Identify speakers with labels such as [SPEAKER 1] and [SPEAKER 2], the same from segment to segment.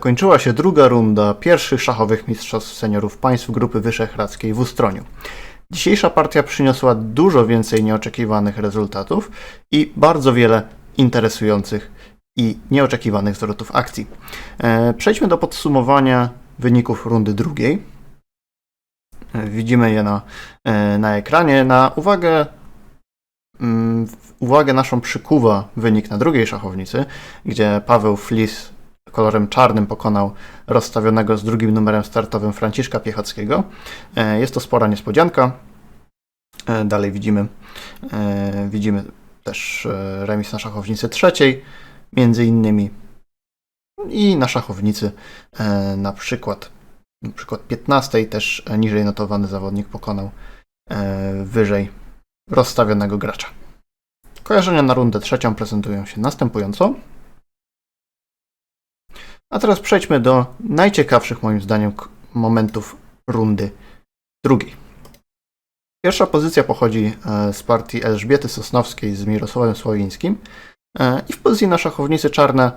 [SPEAKER 1] Zakończyła się druga runda pierwszych szachowych mistrzostw seniorów państw Grupy Wyszehradzkiej w Ustroniu. Dzisiejsza partia przyniosła dużo więcej nieoczekiwanych rezultatów i bardzo wiele interesujących i nieoczekiwanych zwrotów akcji. E, Przejdźmy do podsumowania wyników rundy drugiej. E, Widzimy je na, e, na ekranie. Na uwagę, mm, uwagę naszą przykuwa wynik na drugiej szachownicy, gdzie Paweł Flis kolorem czarnym pokonał rozstawionego z drugim numerem startowym Franciszka Piechockiego. E, Jest to spora niespodzianka. E, Dalej widzimy, e, widzimy też remis na szachownicy trzeciej, między innymi. I na szachownicy na przykład, na przykład 15 też niżej notowany zawodnik pokonał wyżej rozstawionego gracza. Kojarzenia na rundę trzecią prezentują się następująco. A teraz przejdźmy do najciekawszych moim zdaniem momentów rundy drugiej. Pierwsza pozycja pochodzi e, z partii Elżbiety Sosnowskiej z Mirosławem Sławińskim e, i w pozycji na szachownicy czarne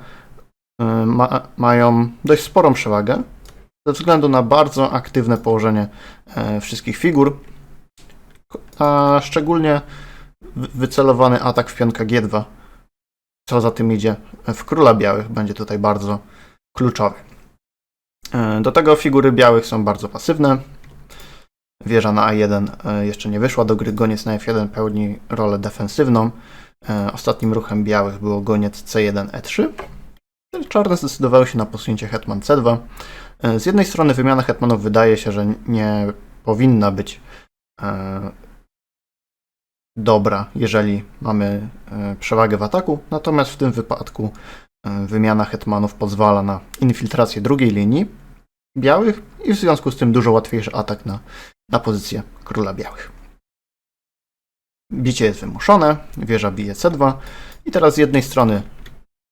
[SPEAKER 1] e, ma, mają dość sporą przewagę ze względu na bardzo aktywne położenie wszystkich figur, a szczególnie wy- wycelowany atak w pionka G2, co za tym idzie w króla białych, będzie tutaj bardzo kluczowy. E, Do tego figury białych są bardzo pasywne. Wieża na A1 e, jeszcze nie wyszła do gry. Goniec na F1 pełni rolę defensywną. E, Ostatnim ruchem białych było goniec C1 E3. Czarne zdecydowały się na posunięcie hetman C2. E, Z jednej strony wymiana hetmanów wydaje się, że nie powinna być dobra, jeżeli mamy przewagę w ataku, natomiast w tym wypadku wymiana hetmanów pozwala na infiltrację drugiej linii białych i w związku z tym dużo łatwiejszy atak na, na pozycję króla białych. Bicie jest wymuszone, wieża bije C2 i teraz z jednej strony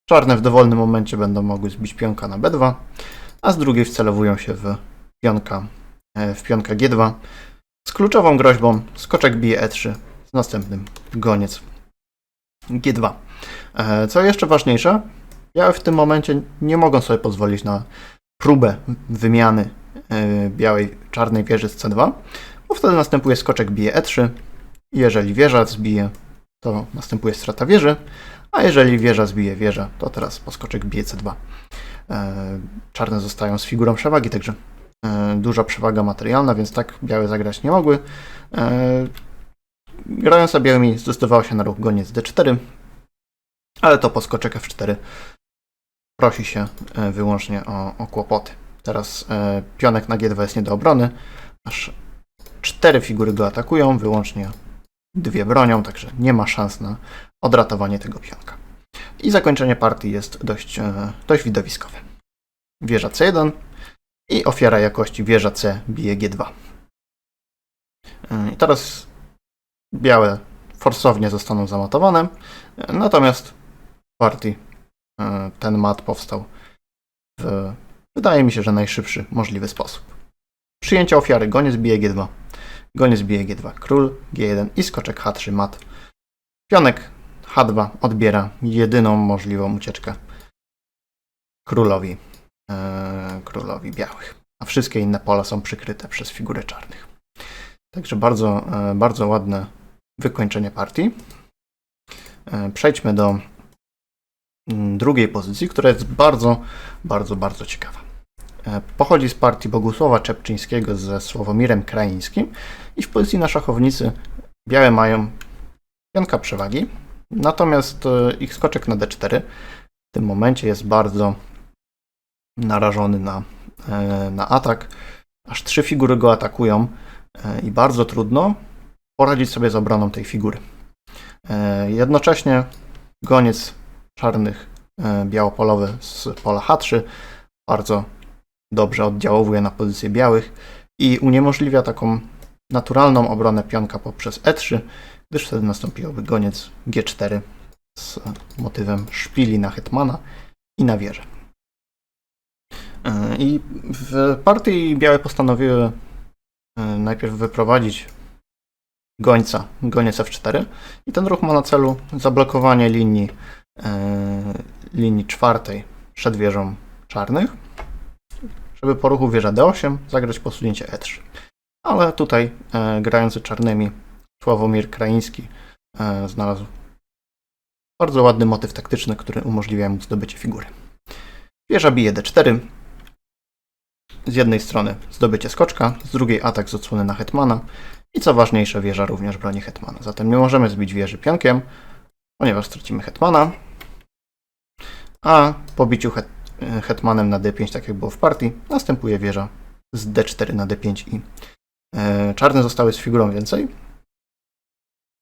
[SPEAKER 1] czarne w dowolnym momencie będą mogły zbić pionka na B2, a z drugiej wcelowują się w pionka, e, w pionka G2 z kluczową groźbą skoczek bije E3 z następnym goniec G2. E, Co jeszcze ważniejsze, białe w tym momencie nie mogą sobie pozwolić na próbę wymiany e, białej czarnej wieży z C2, bo wtedy następuje skoczek bije E3 i jeżeli wieża zbije, to następuje strata wieży, a jeżeli wieża zbije wieżę, to teraz poskoczek bije C2. E, Czarne zostają z figurą przewagi, także e, duża przewaga materialna, więc tak białe zagrać nie mogły. Grając za białymi zdecydowało się na ruch goniec D4, ale to poskoczek F4 prosi się e, wyłącznie o, o kłopoty. Teraz e, pionek na G2 jest nie do obrony, aż cztery figury go atakują, wyłącznie dwie bronią, także nie ma szans na odratowanie tego pionka. I zakończenie partii jest dość, e, dość widowiskowe. Wieża C1 i ofiara jakości wieża C bije G2. E, I teraz białe forsownie zostaną zamatowane, natomiast partii ten mat powstał w, wydaje mi się, że najszybszy możliwy sposób. Przyjęcie ofiary, goniec bije G2, goniec bije G2, król G1 i skoczek H3 mat. Pionek H2 odbiera jedyną możliwą ucieczkę królowi, e, królowi białych, a wszystkie inne pola są przykryte przez figury czarnych. Także bardzo, e, bardzo ładne wykończenie partii. E, Przejdźmy do drugiej pozycji, która jest bardzo, bardzo, bardzo ciekawa. E, Pochodzi z partii Bogusława Czepczyńskiego ze Sławomirem Kraińskim i w pozycji na szachownicy białe mają pionka przewagi, natomiast e, ich skoczek na d4 w tym momencie jest bardzo narażony na, e, na atak. Aż trzy figury go atakują i bardzo trudno poradzić sobie z obroną tej figury. Jednocześnie goniec czarnych e, białopolowy z pola H3 bardzo dobrze oddziałowuje na pozycję białych i uniemożliwia taką naturalną obronę pionka poprzez E3, gdyż wtedy nastąpiłoby goniec G4 z motywem szpili na hetmana i na wieżę. E, I w partii białe postanowiły e, najpierw wyprowadzić gońca, goniec F4 i ten ruch ma na celu zablokowanie linii, linii czwartej przed wieżą czarnych, żeby po ruchu wieża D8 zagrać posunięcie E3. Ale tutaj e, grający czarnymi Sławomir Kraiński e, znalazł bardzo ładny motyw taktyczny, który umożliwia mu zdobycie figury. Wieża bije D4. Z jednej strony zdobycie skoczka, z drugiej atak z odsłony na hetmana i co ważniejsze, wieża również broni hetmana. Zatem nie możemy zbić wieży pionkiem, ponieważ stracimy hetmana, a po biciu het, hetmanem na d5, tak jak było w partii, następuje wieża z d4 na d5 i e, czarne zostały z figurą więcej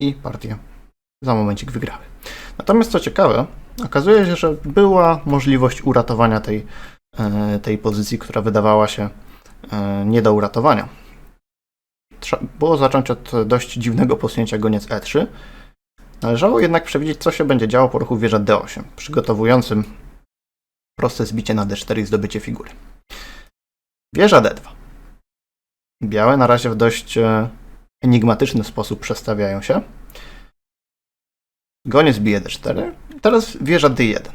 [SPEAKER 1] i partie za momencik wygrały. Natomiast co ciekawe, okazuje się, że była możliwość uratowania tej, e, tej pozycji, która wydawała się e, nie do uratowania. Trza- Było zacząć od dość dziwnego posunięcia goniec E3. Należało jednak przewidzieć, co się będzie działo po ruchu wieża D8, przygotowującym proste zbicie na D4 i zdobycie figury. Wieża D2. Białe na razie w dość e, enigmatyczny sposób przestawiają się. Goniec bije D4. Teraz wieża D1.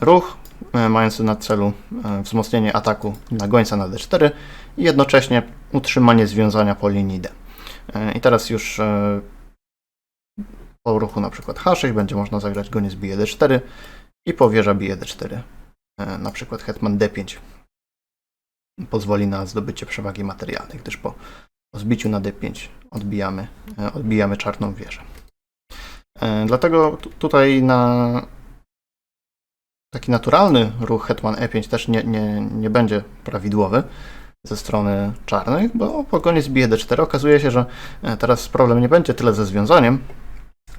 [SPEAKER 1] Ruch e, mający na celu e, wzmocnienie ataku na gońca na D4 i jednocześnie utrzymanie związania po linii D. I teraz już po ruchu na przykład H6 będzie można zagrać goniec bije D4 i po wieża bije D4. E, Na przykład hetman D5 pozwoli na zdobycie przewagi materialnej, gdyż po, po zbiciu na D5 odbijamy, e, odbijamy czarną wieżę. E, Dlatego tu- tutaj na taki naturalny ruch hetman E5 też nie, nie, nie będzie prawidłowy ze strony czarnych, bo po goniec bije D4 okazuje się, że e, teraz problem nie będzie tyle ze związaniem,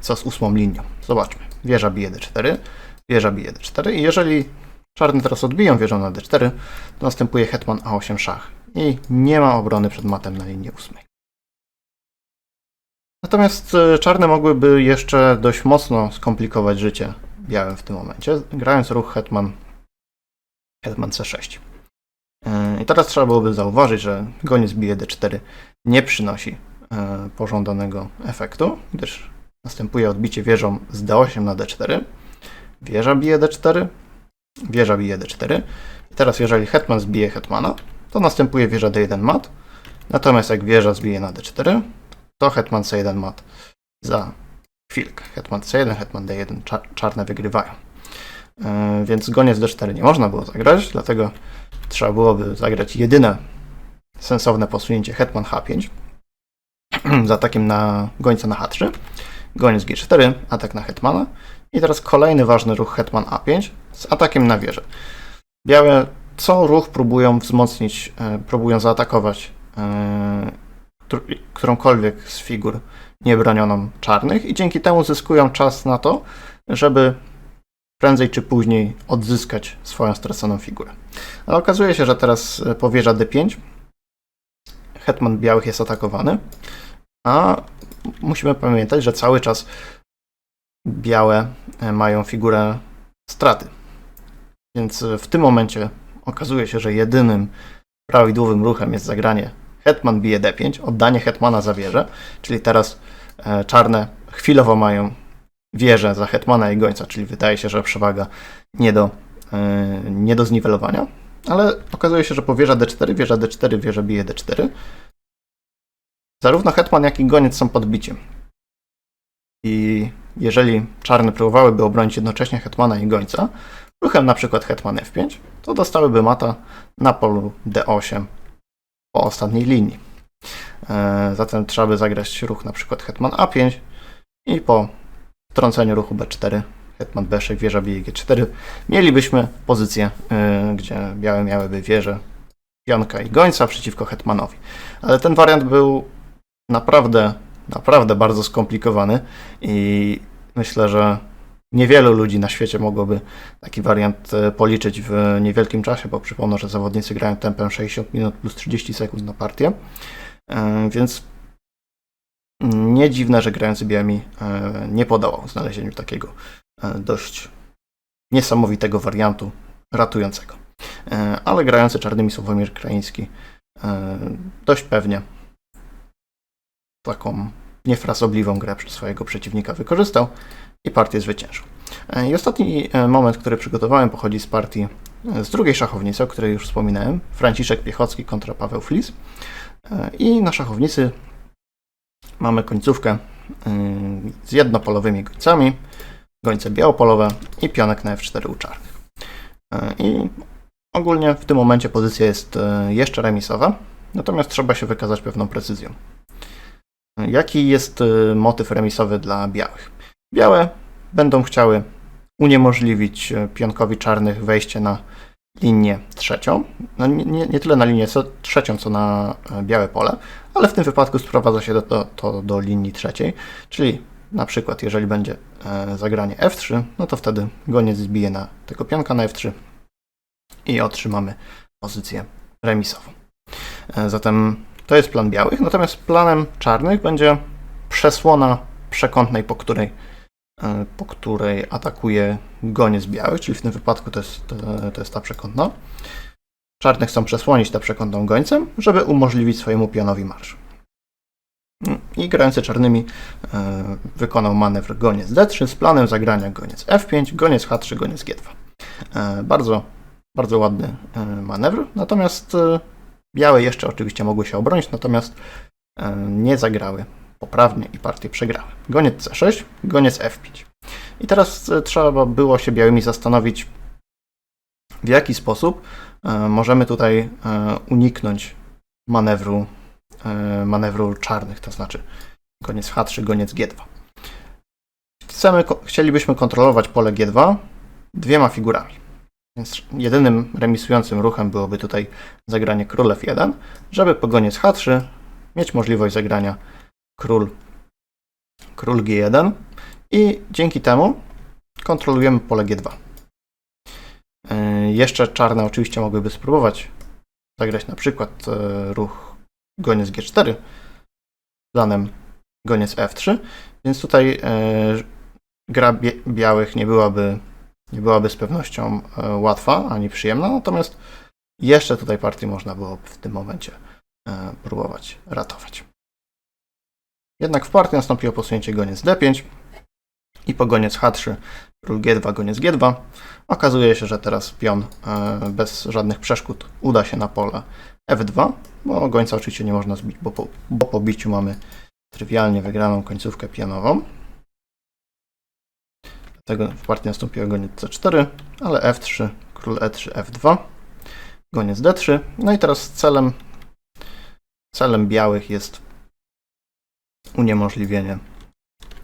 [SPEAKER 1] co z ósmą linią. Zobaczmy. Wieża bije D4, wieża bije D4 i jeżeli czarny teraz odbiją wieżą na D4, to następuje hetman A8 szach i nie ma obrony przed matem na linii ósmej. Natomiast e, czarne mogłyby jeszcze dość mocno skomplikować życie białym w tym momencie, grając ruch hetman, hetman C6. E, I teraz trzeba byłoby zauważyć, że goniec bije D4 nie przynosi e, pożądanego efektu, gdyż następuje odbicie wieżą z D8 na D4. Wieża bije D4, wieża bije D4. I teraz jeżeli hetman zbije hetmana, to następuje wieża D1 mat. Natomiast jak wieża zbije na D4, to hetman C1 mat za chwilkę. Hetman C1, hetman D1 cza- czarne wygrywają. Yy, więc goniec D4 nie można było zagrać, dlatego trzeba byłoby zagrać jedyne sensowne posunięcie hetman H5 z atakiem na gońca na H3, goniec G4, atak na hetmana i teraz kolejny ważny ruch hetman A5 z atakiem na wieżę. Białe co ruch próbują wzmocnić, e, próbują zaatakować e, któr- którąkolwiek z figur niebronioną czarnych i dzięki temu zyskują czas na to, żeby prędzej czy później odzyskać swoją straconą figurę. Ale okazuje się, że teraz e, po wieża D5 hetman białych jest atakowany, a musimy pamiętać, że cały czas białe e, mają figurę straty. Więc e, w tym momencie okazuje się, że jedynym prawidłowym ruchem jest zagranie hetman bije d5, oddanie hetmana za wieżę, czyli teraz e, czarne chwilowo mają wieżę za hetmana i gońca, czyli wydaje się, że przewaga nie do, nie do zniwelowania, ale okazuje się, że po wieża d4, wieża d4, wieża bije d4, zarówno hetman, jak i goniec są podbiciem. I jeżeli czarne próbowałyby obronić jednocześnie hetmana i gońca, ruchem na przykład hetman f5, to dostałyby mata na polu d8 po ostatniej linii. E, Zatem trzeba by zagrać ruch na przykład hetman a5 i po wtrąceniu ruchu b4 hetman b6, wieża bije g4 mielibyśmy pozycję, e, gdzie białe miałyby wieżę pionka i gońca przeciwko hetmanowi. Ale ten wariant był naprawdę, naprawdę bardzo skomplikowany i myślę, że niewielu ludzi na świecie mogłoby taki wariant e, policzyć w niewielkim czasie, bo przypomnę, że zawodnicy grają tempem 60 minut plus 30 sekund na partię, E, więc nie dziwne, że grający białymi e, nie podołał znalezieniu takiego dość niesamowitego wariantu ratującego. Ale grający czarnymi Sławomir Kraiński e, dość pewnie taką niefrasobliwą grę przez swojego przeciwnika wykorzystał i partię zwyciężył. E, I ostatni e, moment, który przygotowałem, pochodzi z partii z drugiej szachownicy, o której już wspominałem, Franciszek Piechocki kontra Paweł Flis. E, I na szachownicy mamy końcówkę z jednopolowymi gońcami, gońce białopolowe i pionek na F4 u czarnych. E, I ogólnie w tym momencie pozycja jest e, jeszcze remisowa, natomiast trzeba się wykazać pewną precyzją. Jaki jest e, motyw remisowy dla białych? Białe będą chciały uniemożliwić e, pionkowi czarnych wejście na linię trzecią. No nie, nie, tyle na linię co, trzecią, co na e, białe pole, ale w tym wypadku sprowadza się do, do, to do linii trzeciej, czyli na przykład jeżeli będzie e, zagranie F3, no to wtedy goniec zbije na tego pionka na F3 i otrzymamy pozycję remisową. E, Zatem to jest plan białych, natomiast planem czarnych będzie przesłona przekątnej, po której, e, po której atakuje goniec białych, czyli w tym wypadku to jest, to, jest ta przekątna. Czarne chcą przesłonić tę przekątną gońcem, żeby umożliwić swojemu pionowi marsz. I grający czarnymi e, wykonał manewr goniec D3 z planem zagrania goniec F5, goniec H3, goniec G2. E, bardzo, bardzo ładny manewr, natomiast białe jeszcze oczywiście mogły się obronić, natomiast e, nie zagrały poprawnie i partie przegrały. Goniec C6, goniec F5. I teraz e, trzeba było się białymi zastanowić, w jaki sposób e, możemy tutaj uniknąć manewru, manewru czarnych, to znaczy goniec H3, goniec G2. Chcemy, chcielibyśmy kontrolować pole G2 dwiema figurami. Więc jedynym remisującym ruchem byłoby tutaj zagranie król F1, żeby po goniec H3 mieć możliwość zagrania król, król G1 i dzięki temu kontrolujemy pole G2. Yy, Jeszcze czarne oczywiście mogłyby spróbować zagrać na przykład e, ruch goniec G4 planem goniec F3, więc tutaj e, gra białych nie byłaby, nie byłaby z pewnością e, łatwa ani przyjemna, natomiast jeszcze tutaj partię można było w tym momencie e, próbować ratować. Jednak w partii nastąpiło posunięcie goniec D5 i po goniec H3 król G2, goniec G2. Okazuje się, że teraz pion e, bez żadnych przeszkód uda się na pole F2, bo gońca oczywiście nie można zbić, bo po, bo po biciu mamy trywialnie wygraną końcówkę pionową. Dlatego w partii nastąpiło goniec C4, ale F3, król E3, F2, goniec D3. No i teraz celem, celem białych jest uniemożliwienie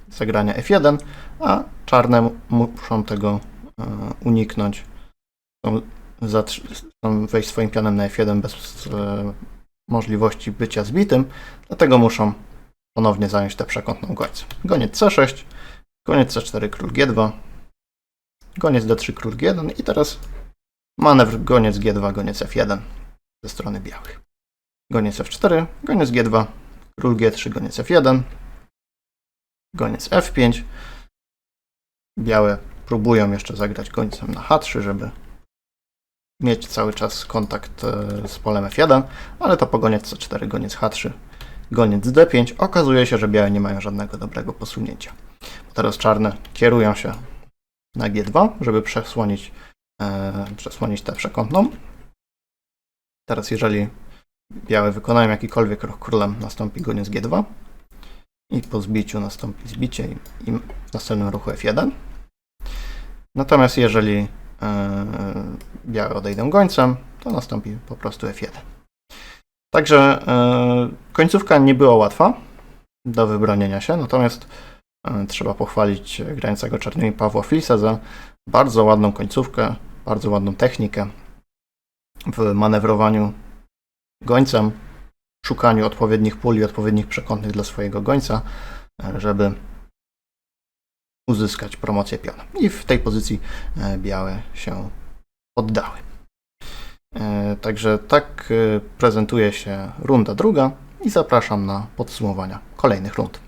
[SPEAKER 1] zagrania F1, a czarne muszą tego e, uniknąć. Chcą, chcą wejść swoim pionem na F1 bez e, możliwości bycia zbitym, dlatego muszą ponownie zająć tę przekątną gońcę. Goniec C6, goniec C4, król G2, goniec D3, król G1 i teraz manewr goniec G2, goniec F1 ze strony białych. Goniec F4, goniec G2, król G3, goniec F1, goniec F5. Białe próbują jeszcze zagrać gońcem na H3, żeby mieć cały czas kontakt e, z polem F1, ale to po goniec C4, goniec H3, goniec D5. Okazuje się, że białe nie mają żadnego dobrego posunięcia. Teraz czarne kierują się na G2, żeby przesłonić, e, przesłonić tę przekątną. Teraz jeżeli białe wykonają jakikolwiek ruch królem, nastąpi goniec G2 i po zbiciu nastąpi zbicie i, w następnym ruchu F1. Natomiast jeżeli e, białe odejdą gońcem, to nastąpi po prostu F1. Także e, końcówka nie była łatwa do wybronienia się, natomiast trzeba pochwalić grającego czarnymi Pawła Flisa za bardzo ładną końcówkę, bardzo ładną technikę w manewrowaniu gońcem, szukaniu odpowiednich pól i odpowiednich przekątnych dla swojego gońca, e, żeby uzyskać promocję piona. I w tej pozycji e, białe się poddały. E, Także tak e, prezentuje się runda druga i zapraszam na podsumowania kolejnych rund.